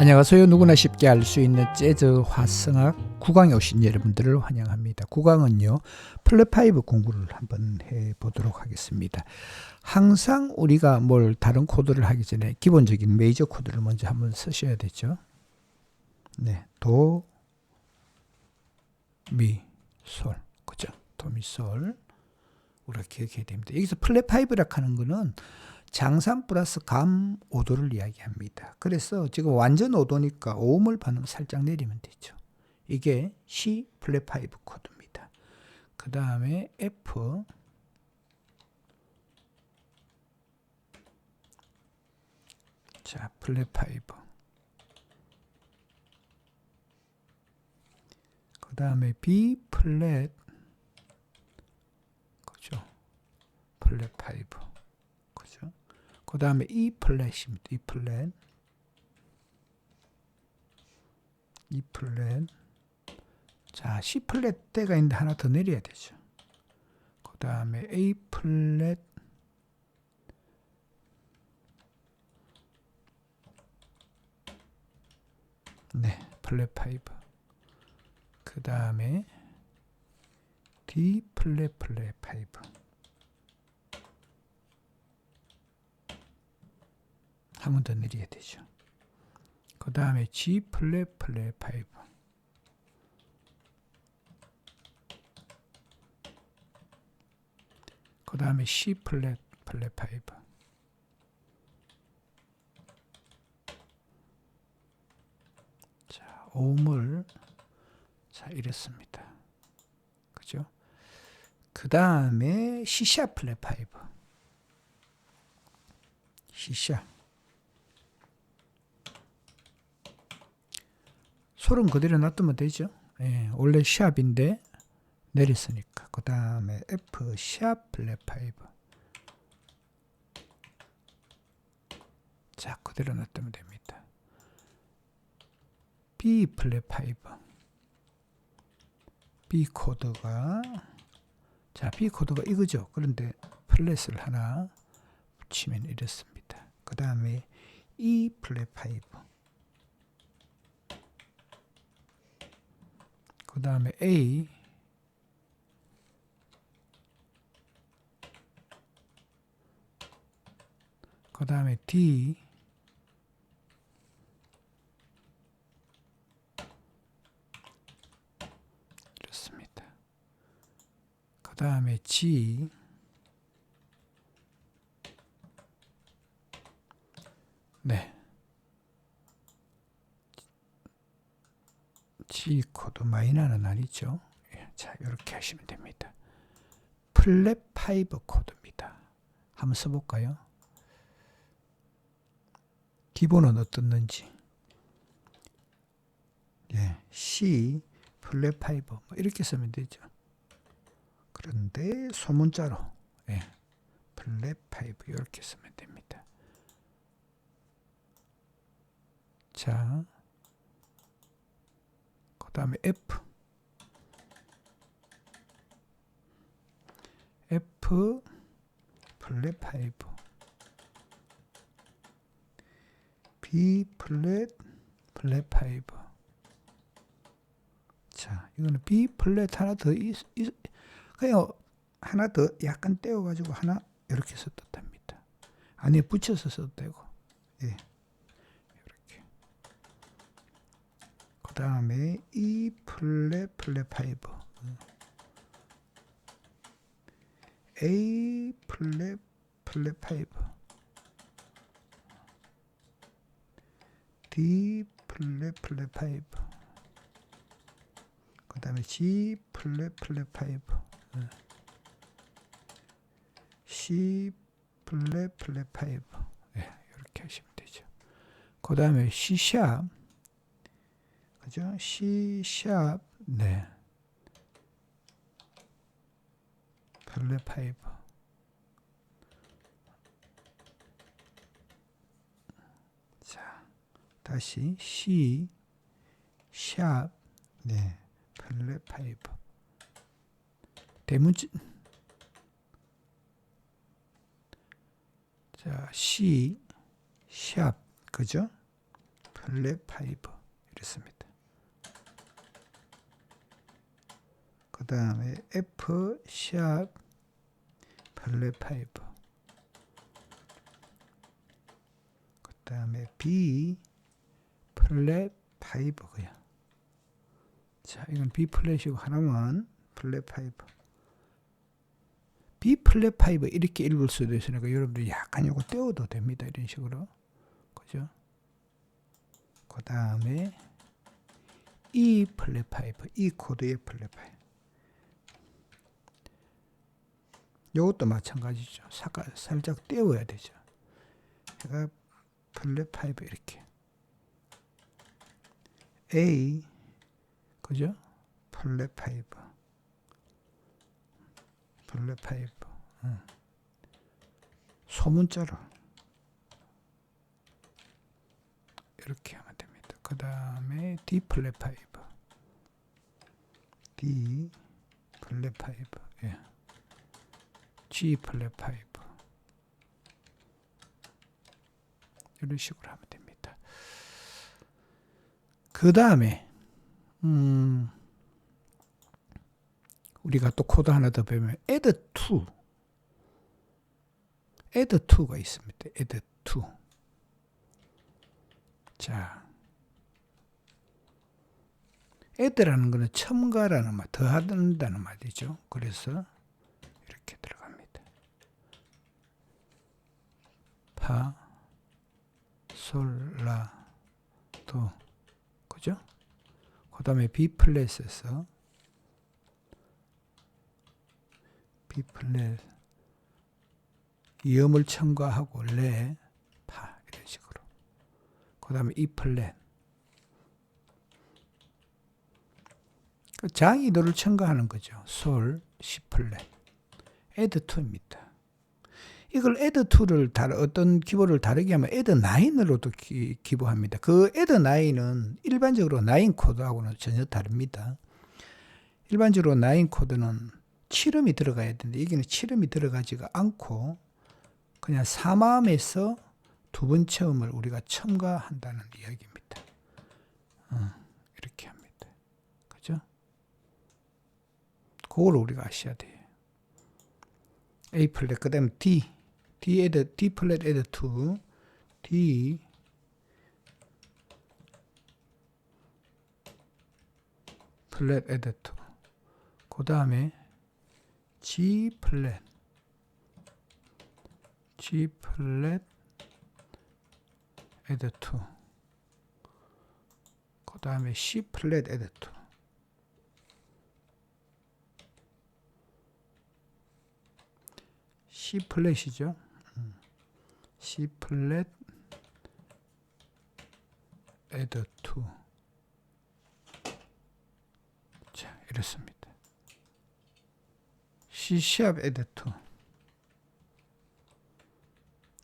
안녕하세요. 누구나 쉽게 알 수 있는 재즈 화성학 구강에 오신 여러분들을 환영합니다. 구강은요, 플랫5 공부를 한번 해 보도록 하겠습니다. 항상 우리가 뭘 다른 코드를 하기 전에 기본적인 메이저 코드를 먼저 한번 쓰셔야 되죠. 네, 도, 미, 솔, 그죠? 도, 미, 솔. 우리가 기억해야 됩니다. 여기서 플랫5라 하는 거는 장산 플러스 감 5도를 이야기합니다. 그래서 지금 완전 5도니까 오음을 반음 살짝 내리면 되죠. 이게 C 플랫 5 코드입니다. 그 다음에 F 자 플랫 5그 다음에 B 플랫 그죠? 플랫 5 그죠? 그 다음에 E 플랫입니다. E 플랫. E 플랫. 자, C 플랫 때가 있는데 하나 더 내려야 되죠. 그 다음에 A 플랫. 네, 플랫 5. 그 다음에 D 플랫 플랫 5. 한 번 더 내려야 되죠. 그 다음에 G 플랫 플랫 5. 그 다음에 C 플랫 플랫 5. 자, 오음을 자, 이랬습니다. 그죠? 그 다음에 C 샵 플랫 5. C 샵. 솔은 그대로 놔두면 되죠. 예, 원래 샵인데 내렸으니까. 그 다음에 F 샵 플랫 5. 자, 그대로 놔두면 됩니다. B 플랫 5. B 코드가 자, B 코드가 이거죠. 그런데 플랫을 하나 붙이면 이렇습니다. 그 다음에 E 플랫 5. 그 다음에 A. 그 다음에 D. 이렇습니다. 그 다음에 G 네. G 코드 마이너는 아니죠. 예, 자, 이렇게 하시면 됩니다. 플랫 5 코드입니다. 한번 써볼까요? 기본은 어떻는지. 예, C 플랫 5 뭐 이렇게 쓰면 되죠. 그런데 소문자로 예, 플랫 5 이렇게 쓰면 됩니다. 자, 그 다음에 F F 플랫 5 B 플랫 플랫 5 자, 이거는 B 플랫 하나 더 있, 있, 그냥 하나 더 약간 떼어 가지고 하나 이렇게 써도 됩니다. 안에 붙여서 써도 되고, 예. 이렇게. 그 다음에 E 플랫 플랫 5. A 플랫 플랫 5. D 플랫 플랫 5. 그 다음에 G 플랫 플랫 5. C 플랫 플랫 5. 예, 이렇게 하시면 되죠. 그 다음에 C 샵. 그죠? C 샵. 네. 플랫 5. 자, 다시 C 샵. 네. 플랫 5. 대문자 자, C 샵 그죠? 플랫 파이브 이랬습니다. 다음에 F 샵 플랫 파이브 그 다음에 B 플랫 파이브고요. 자, 이건 B 플랫이고 하나만 플랫 파이브. B 플랫 파이브 이렇게 읽을 수도 있으니까 여러분들 약간 요거 떼어도 됩니다. 이런 식으로. 그죠? 그 다음에 E 플랫 파이브, E 코드의 플랫 파이브. 요것도 마찬가지죠. 사가, 살짝 떼어야 되죠. 제가 플랫 파이브 이렇게. A 그죠? 플랫 파이브 플랫 파이브 응. 소문자로 이렇게 하면 됩니다. 그 다음에 D 플랫 파이브 D 플랫 파이브 예. G 플랫 파이브 이런 식으로 하면 됩니다. 그 다음에 음, 우리가 또 코드 하나 더 배우면 add to add to가 있습니다. add to 자 add라는 것은 첨가라는 말, 더하다는 말이죠. 그래서 이렇게 들어갑니다. 파, 솔, 라, 도, 그죠? 그 다음에 B 플랫에서 B 플랫 이음을 첨가하고 레, 파 이런 식으로 그 다음에 E 플랫 그 장이 도를 첨가하는 거죠. 솔, C 플랫 add 2입니다. 이걸 add 2를 다르, 어떤 기보를 다르게 하면 add 9으로도 기, 기보합니다. 그 add 9은 일반적으로 9 코드하고는 전혀 다릅니다. 일반적으로 9 코드는 7음이 들어가야 되는데 여기는 7음이 들어가지가 않고 그냥 3암에서 두 번째 음을 우리가 첨가한다는 이야기입니다. 어, 이렇게 합니다. 그죠? 그걸 우리가 아셔야 돼요. A 플랫 그 다음 D D 에드 D 플랫 에드 2 D. 플랫 에드 2 그다음에 G 플랫 G 플랫 에드 2 그다음에 C 플랫 에드 2 C 플랫이죠. 음. C 플랫 에드 2. 자, 이렇습니다. C 샵 2.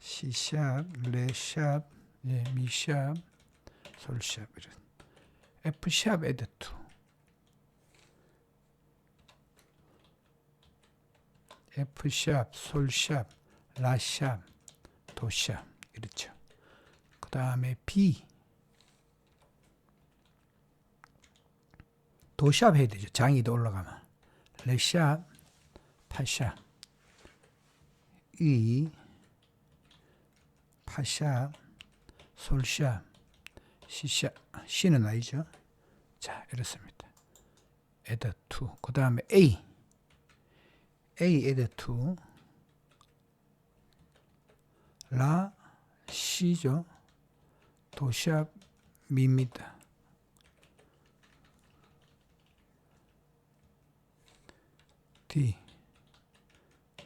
C 샵, 레 샵, 예, 미 샵, 솔 샵 이런. F 샵 에드 2. F샵, 솔 샵, 라 샵, 도샵 이렇죠. 그 다음에 B 도샵 해야 되죠. 장이도 올라가면 레샵, 파샵 E 파샵, 솔샵, C샵 C는 아니죠. 자 이렇습니다. 에드 2. 그 다음에 A A add to 라 C죠. 도샵 미입니다. D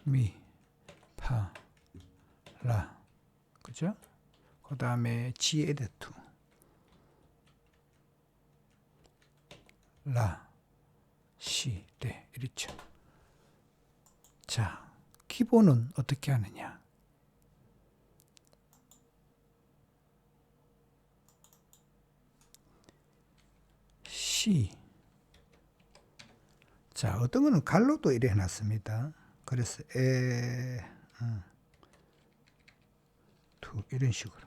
미파 라 그죠? 그 다음에 to 라 C 네 이렇죠. 자, 기본은 어떻게 하느냐? 자, 어떤 거는 갈로도 이래 해놨습니다. 그래서 에, 음, 투 이런 식으로.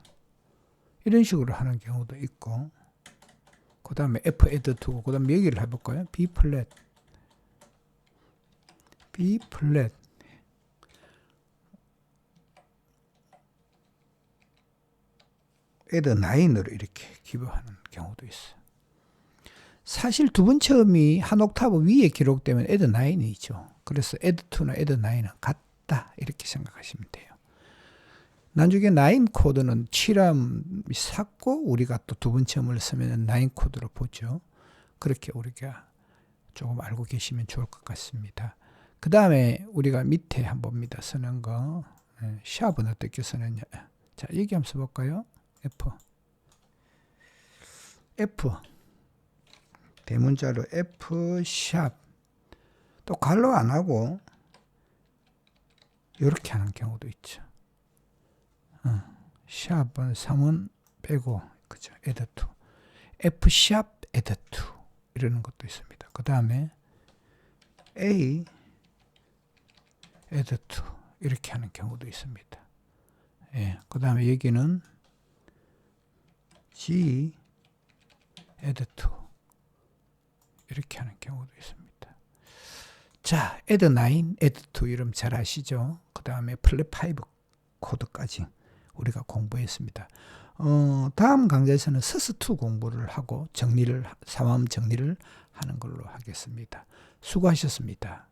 이런 식으로 하는 경우도 있고 그 다음에 F add 2고 그 다음에 여기를 해볼까요? B 플랫 B 플랫 add 9으로 이렇게 기부하는 경우도 있어요. 사실 두 번째 음이 한 옥타브 위에 기록되면 add 9이죠. 그래서 add 2나 add 9은 같다 이렇게 생각하시면 돼요. 나중에 9 코드는 7암이 샀고 우리가 또 두 번째 음을 쓰면 9 코드로 보죠. 그렇게 우리가 조금 알고 계시면 좋을 것 같습니다. 그 다음에 우리가 밑에 한번 봅니다. 쓰는 거. 네, 샵은 어떻게 쓰느냐. 자, 여기 한번 써볼까요? F. F. 대문자로 F 샵. 또 갈로 안 하고 이렇게 하는 경우도 있죠. 어, 샵은 3은 빼고 그죠? add. F 샵 add 이러는 것도 있습니다. 그 다음에 A add 이렇게 하는 경우도 있습니다. 예, 그 다음에 여기는 G add 이렇게 하는 경우도 있습니다. 자, add 9, add 2 이름 잘 아시죠? 그 다음에 플랫 5 코드까지 우리가 공부했습니다. 어, 다음 강좌에서는 서스2 공부를 하고 정리를, 상황 정리를 하는 걸로 하겠습니다. 수고하셨습니다.